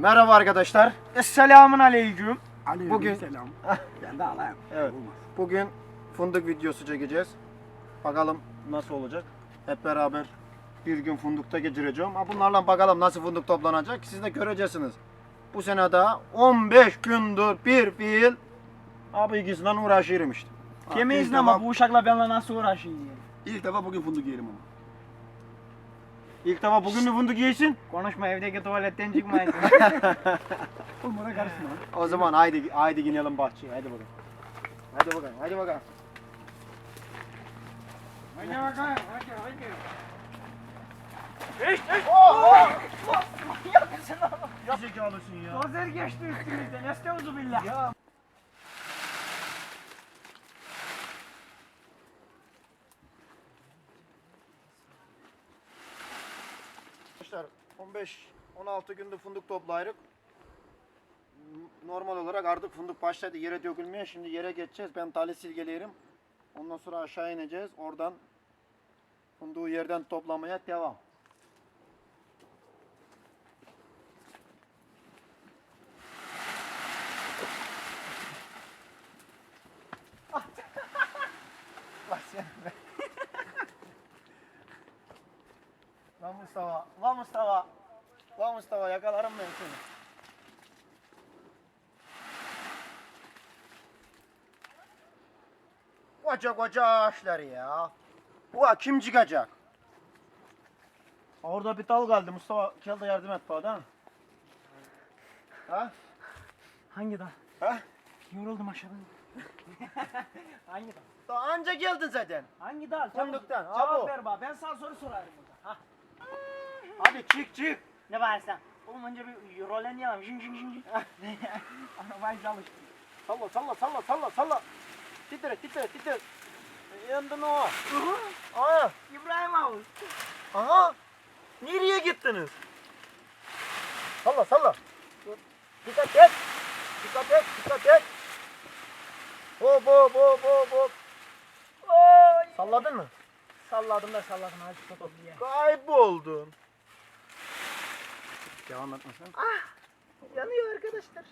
Merhaba arkadaşlar. Esselamun aleyküm. Aleyküm Bugün- selam. Ben de alayım. Evet. Olmaz. Bugün fındık videosu çekeceğiz. Bakalım nasıl olacak. Hep beraber bir gün fındıkta geçireceğim. Ha bunlarla bakalım nasıl fındık toplanacak. Siz de göreceksiniz. Bu sene daha 15 gündür bir fiil abi ikisinden uğraşıyorum işte. Yemeyiz ilk ama bu uşakla benimle nasıl uğraşayım diye. İlk defa bugün fındık yiyelim ama. İlk defa bugün mü fındık yiyorsun? Konuşma evdeki tuvaletten çıkmayın. Olmadan karışma. O zaman haydi haydi gidelim bahçeye. Haydi bakalım. Haydi bakalım. Haydi bakalım. Hadi bakalım hadi hadi. Hiç hiç. Ya zekalısın ya. Dozer geçti üstümüzden. Estağfurullah billah. Ya. Arkadaşlar 15-16 günde fındık toplayırık. Normal olarak artık fındık başladı yere dökülmeye. Şimdi yere geçeceğiz. Ben tali silgeleyelim. Ondan sonra aşağı ineceğiz. Oradan fındığı yerden toplamaya devam. Lan Mustafa, lan Mustafa. Mustafa yakalarım ben seni. Koca koca ağaçlar ya. Ulan kim çıkacak? Orada bir dal kaldı Mustafa. Gel de yardım et bana değil mi? Ha? Hangi dağ? Ha? Yoruldum aşağıdan. Hangi dağ? Daha anca geldin zaten. Hangi Fındıktan, ha Cevap ver bana. Ben sana soru sorarım burada. Ha. Hadi çık çık. Ne var sen? Oğlum önce bir rolen yalan. Jing jing jing. Arabayı çalıştım. Salla salla salla salla salla. Titre titre titre. Yandın o. Aa, İbrahim abi. aha. Nereye gittiniz? Salla salla. Dikkat et. Dikkat et dikkat et. Hop hop hop hop hop. Salladın mı? Salladım da salladım. Hadi tutalım diye. Kayboldun. Devam etme sen. Yanıyor arkadaşlar.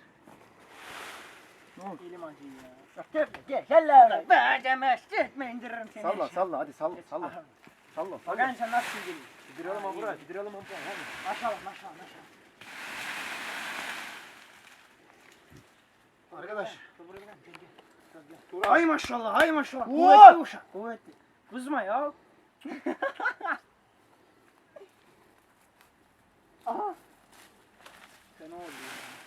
Ne oldu? Elim acıyor ya. Gel gel gel lan. Bacama sırtma indiririm seni. Salla salla hadi salla salla. Aha. Salla Bakın salla. sen nasıl gidiyorsun? Gidirelim ha buraya gidirelim ha buraya. Hadi. Maşallah maşallah maşallah. Arkadaş. Ay maşallah, ay maşallah. Oo! Kuvvetli uşak, kuvvetli. Kızma ya. Aha. Fena oldu ya.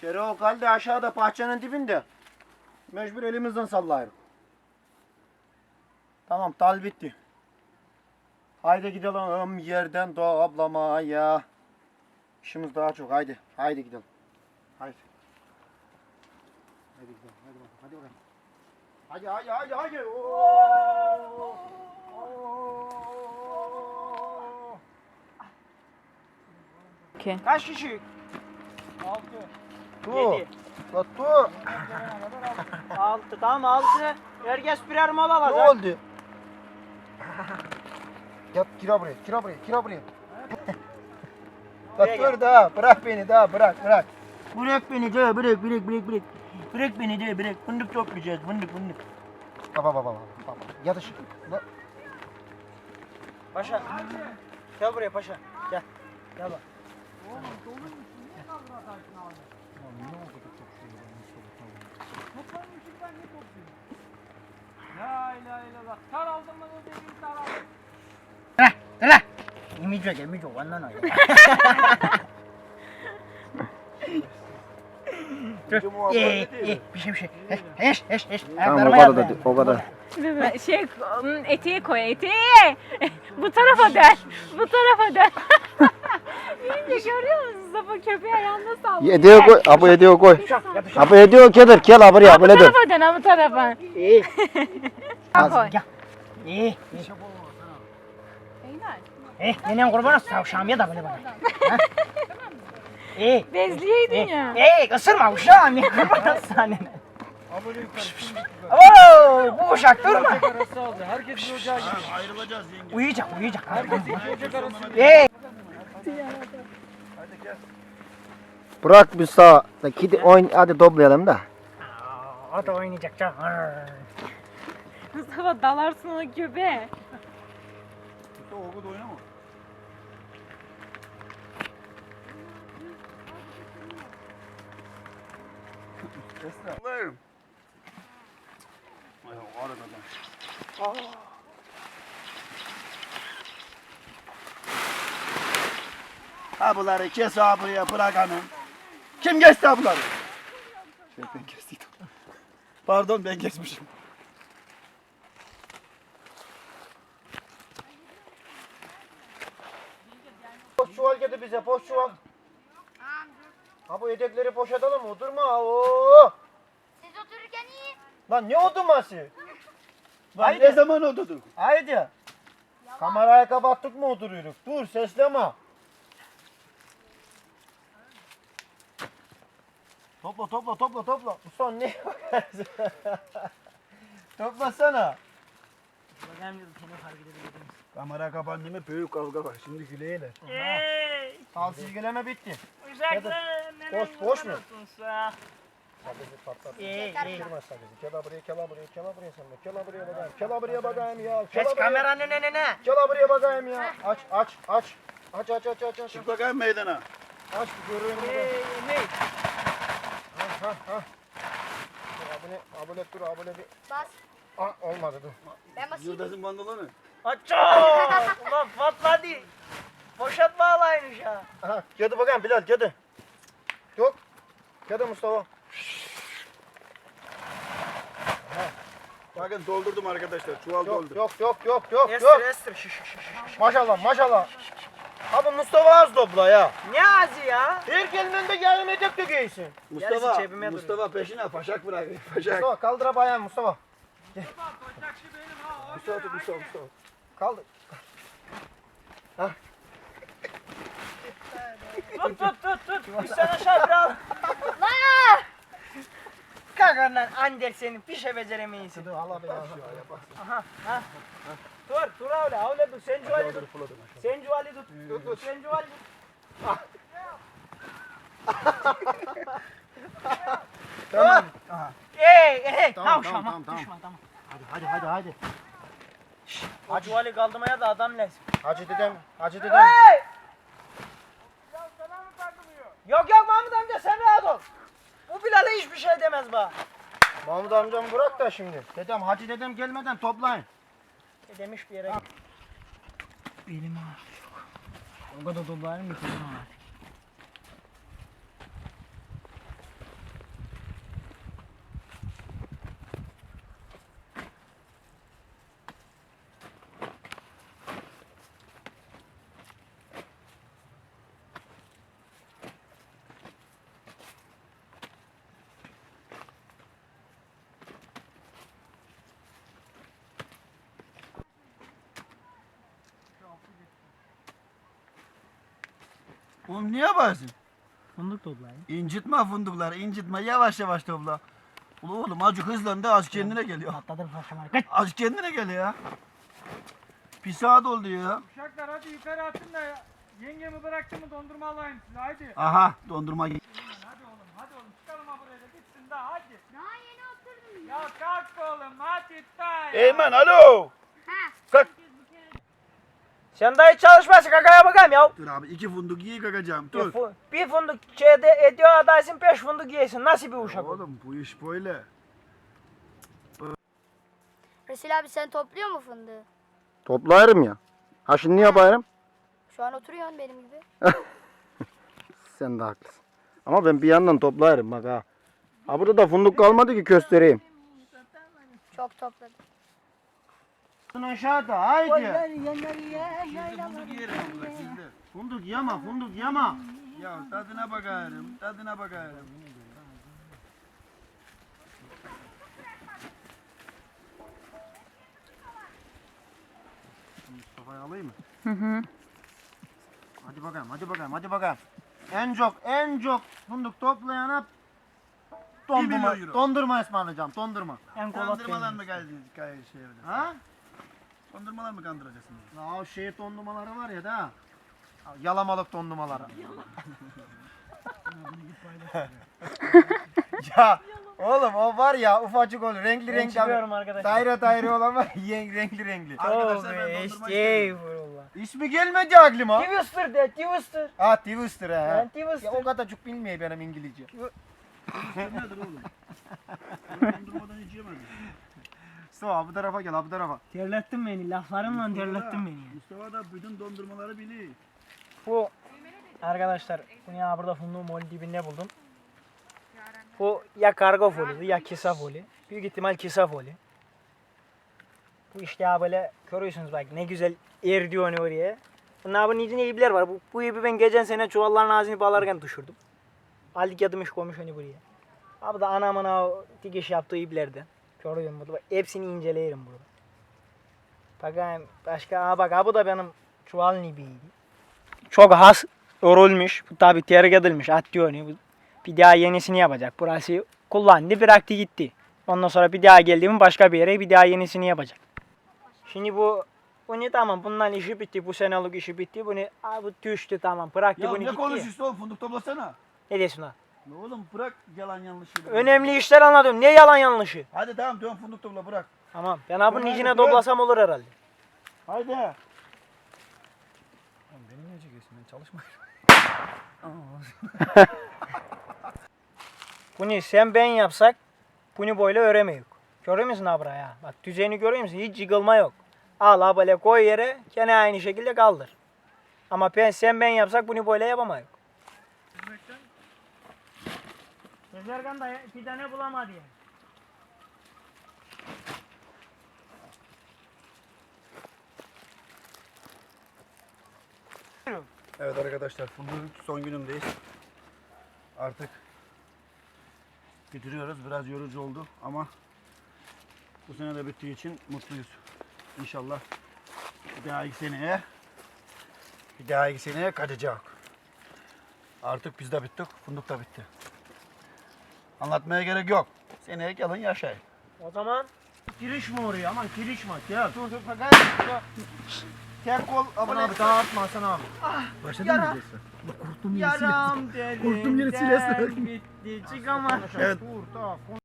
Kere o kaldı aşağıda bahçenin dibinde. Mecbur elimizden sallayırız. Tamam tal bitti. Haydi gidelim yerden toplamaya. İşimiz daha çok haydi. Haydi gidelim. Haydi. Haydi gidelim. Hadi bakalım. Hadi bakalım. Hadi hadi hadi hadi. Oo! Kaç kişi? Altı. Tu. Yedi. La tu. Altı, tamam altı. Herkes birer mal Ne alacak. oldu? Yat kira buraya, kira buraya, kira buraya. Bak dur daha, bırak beni daha, bırak, bırak. Bırak beni daha, bırak, bırak, bırak, bırak. Bırak beni daha, bırak. Fındık toplayacağız, fındık, fındık. Baba, baba, baba, baba. Yatış. La- Paşa. Gel buraya paşa. Gel. Gel bak. La ilahe illallah. Tar aldım mı dediğim tar aldım. Yemeyecek yemeyecek ondan öyle. Bizim o Ye abla ye ne ye dedi? bir şey bir şey. Heş heş heş heş. Tamam, o kadar da, o kadar. Şey eteği koy eteği. Bu tarafa dön. Bu tarafa dön. Yiyince görüyor musun? Safa köpeği ayağında sallıyor. Ediyor koy, abu ediyor koy. Abu ediyor kedir, kel abur ya, böyle dur. tarafa dön bu tarafa. İyi. Gel. İyi. Eh nenem kurban olsun tavşağım ya da böyle bana. İyi. Bezliyeydin ya. İyi ısırma uşağım ya kurban olsun annene. Oo, bu uşak durma. Herkes bir ocağa. Ayrılacağız yenge. Uyuyacak, uyuyacak. Herkes bir ocak arası. Hadi gel. Bırak bir sağ. Gidi oyun hadi toplayalım da. Aa, O da oynayacak canım. Mustafa dalarsın o köpeğe. Mustafa oku da oynama. Esra. Allah'ım. Ay arada Ha bunları kes ha buraya bırak hanım. Kim kesti ha bunları? Şey ben kestiydim. Pardon ben kesmişim. Boş çuval getir bize boş çuval. Ha bu yedekleri poşetalım oturma. Oo. Siz otururken iyi. Lan ne oturması? Lan ne zaman oturduk? Haydi. Kamerayı kapattık mı oturuyoruz? Dur sesleme. Topla topla topla topla. Mustafa ne bakarsın? Toplasana. Bakayım dedim seni fark edebiliriz. Kamera kapandı mı büyük kavga var. Şimdi güleyle. Hey. Al silgeleme bitti. Uşaklar. Boş, boş mu? Sakızı patlat. İyi. Kırma sakızı. Kela buraya, kela buraya, kela buraya sen de. Kela buraya bakayım. Kela buraya bakayım ya. Geç Kela buraya. kameranın önüne. Gel buraya bakayım ya. Aç aç aç. Aç aç aç aç aç. Çık bakayım meydana. Aç görüyorum. Hey, hey. Ha ha. Dur abone abone dur abone bir. Bas. Ah olmadı dur. Ben basayım. Yıldızın bandolonu. Aço. Ulan patladı. Poşet bağlaymış ha. Aha cadı bakayım Bilal cadı. Yok. Cadı Mustafa. Bakın doldurdum arkadaşlar. Çuval Yok doldur. yok yok yok yok Estir yok. estir. Şş, şş, şş, şş. Maşallah maşallah. Abi Mustafa az topla ya. Ne ağzı ya? Her kelimenin gelmeyecek de giysin. Yarısı Mustafa, cebime duruyor. Mustafa peşine paşak bırak. Paşak. Mustafa kaldır abi ayağını Mustafa. Mustafa tut, Mustafa, Mustafa. Kaldır. Tut tut tut tut. Üstten aşağı bir al. Kalk lan Ander senin pişe beceremeyiz. Dur al abi ya. Aha ha. Dur dur öyle öyle dur. Sen cuvali tut. Sen cuvali tut. Tut tut. Sen cuvali tut. Tamam. Ey ey. Tamam, Tamam tamam, Düşme tamam. Hadi hadi hadi hadi. O cuvali kaldırmaya da adam lazım. Hacı dedem, hacı dedem. Hey! Yok yok Mahmut amca sen rahat ol. Bu Bilal'e hiçbir şey demez bana. Mahmut amcamı bırak da şimdi. Dedem, hacı dedem gelmeden toplayın. Demiş bir yere. Benim ağrıyor. O kadar dolarım ki benim ağrıyor. Oğlum niye yapıyorsun? Fındık toplayın. İncitme fındıkları, incitme. Yavaş yavaş topla. Ulu oğlum azıcık hızlandı, az kendine geliyor. Patladır paşalar. Kaç. Az kendine geliyor ya. Bir saat oldu ya. Uşaklar hadi yukarı atın da yengemi bıraktı mı dondurma alayım size haydi. Aha dondurma. Hadi oğlum hadi oğlum çıkalım ha buraya da gitsin daha hadi. Daha yeni oturdum. Ya kalk oğlum hadi daha ya. Eymen alo. Sen daha hiç çalışmasın kakaya bakayım ya. Dur abi iki fındık iyi kakacağım. Bir, Dur. fu- bir fındık şeyde ediyor adaysın beş fındık yiyesin. Nasıl bir uşak? o? Oğlum bu iş böyle. Resul abi sen topluyor mu fındığı? Toplayırım ya. Ha şimdi ne yapayım? Şu an oturuyorsun benim gibi. Sen de haklısın. Ama ben bir yandan toplayırım bak ha. Ha burada da fındık kalmadı ki göstereyim. Çok topladım. Aşağıda haydi. Fındık yerim abla sizde. Fındık yama fındık yama. Ya tadına bakarım, tadına bakarım. Mustafa'yı alayım mı? Hı hı. Hadi bakalım hadi bakalım hadi bakalım. En çok en çok fındık toplayana dondurma, milyon euro. dondurma ısmarlayacağım. Dondurma. En kolay Kandırmalar mı geldi hikaye şey öyle? Ha? Kandırmalar mı kandıracaksınız? Ya o şehit dondurmaları var ya da. Yalamalık dondurmaları. ya oğlum o var ya ufacık olur renkli Ben renkli. çıkıyorum arkadaşlar. Daire daire olan var ya, renkli renkli. Arkadaşlar ben dondurma estağfurullah. İsmi gelmedi aklıma. Twister de Twister. Ha Twister he. Ben Ya Twister. o kadar çok bilmiyor benim İngilizce. Nedir oğlum? Dondurmadan hiç yemedim. Mustafa bu tarafa gel bu tarafa. Terlettin beni. Laflarımla terlettin beni. ya. Mustafa da bütün dondurmaları biliyor. Bu arkadaşlar bunu ya burada funduğum molun dibinde buldum. Bu ya kargo foliydi ya kisa foli. Büyük ihtimal kisa foli. Bu işte ya böyle görüyorsunuz bak ne güzel erdiyor onu oraya. Bunlar bunun içinde ipler var. Bu, bu ipi ben geçen sene çuvalların ağzını bağlarken düşürdüm. Aldık yadımış koymuş onu buraya. Abi da anamın o dikiş yaptığı iplerden. Görüyorum burada. Bak, hepsini inceleyelim burada. Bakayım başka. Aa bak ha bu da benim çuvalın ipiydi çok has örülmüş. Bu tabi terk edilmiş. Onu. Bu- Bir daha yenisini yapacak. Burası kullandı bıraktı gitti. Ondan sonra bir daha geldi mi başka bir yere bir daha yenisini yapacak. Şimdi bu bu ne tamam bundan işi bitti. Bu senelik işi bitti. Bunu bu düştü tamam. Bıraktı Ya bunu ne gitti. konuşuyorsun oğlum fındık toplasana. Ne diyorsun lan? Ne oğlum bırak yalan yanlışı. Önemli işler anladım. Ne yalan yanlışı? Hadi tamam dön fındık topla bırak. Tamam. Ben hadi, dön. toplasam olur herhalde. Haydi. Bunu sen ben yapsak bunu böyle öremeyiz. Görüyor musun abra ya? Bak düzeni görüyor musun? Hiç yıkılma yok. Al ha böyle koy yere gene aynı şekilde kaldır. Ama ben sen ben yapsak bunu böyle yapamayız. Sezergan da bir tane bulamadı ya. Evet arkadaşlar fındığın son günündeyiz. Artık bitiriyoruz. Biraz yorucu oldu ama bu sene de bittiği için mutluyuz. İnşallah bir dahaki seneye bir dahaki seneye kaçacak. Artık biz de bittik, fındık da bitti. Anlatmaya gerek yok. Seneye gelin yaşayın. O zaman Giriş mi oraya? Aman giriş mi? Gel. Dur dur bakayım. Tek kol Aman abi dağıtma Hasan abi. Başladın mı? yaram derin Korktum yine silesine. bitti çıkamam. Evet. Dur.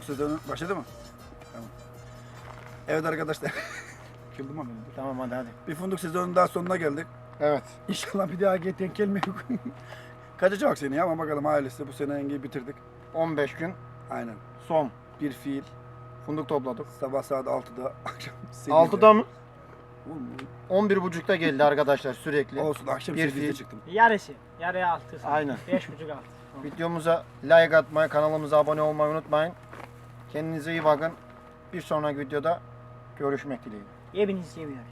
Funduk sezonu başladı mı? Tamam. Evet arkadaşlar. Kıldım ama benim. Tamam hadi hadi. Bir funduk sezonunun daha sonuna geldik. Evet. İnşallah bir daha denk gelmiyor. Kaçacak seni ama bakalım ailesi bu sene engeyi bitirdik. 15 gün Aynen. son Bir fiil. funduk topladık. Sabah saat 6'da, akşam 8'de. 6'da mı? Oğlum, 11.30'da geldi arkadaşlar sürekli. Olsun akşam Bir 8'de fiil. çıktım. Yarısı. Yarıya altı. Aynen. Beş buçuk altı. Videomuza like atmayı, kanalımıza abone olmayı unutmayın. Kendinize iyi bakın. Bir sonraki videoda görüşmek dileğiyle. Hepiniz seviyorum.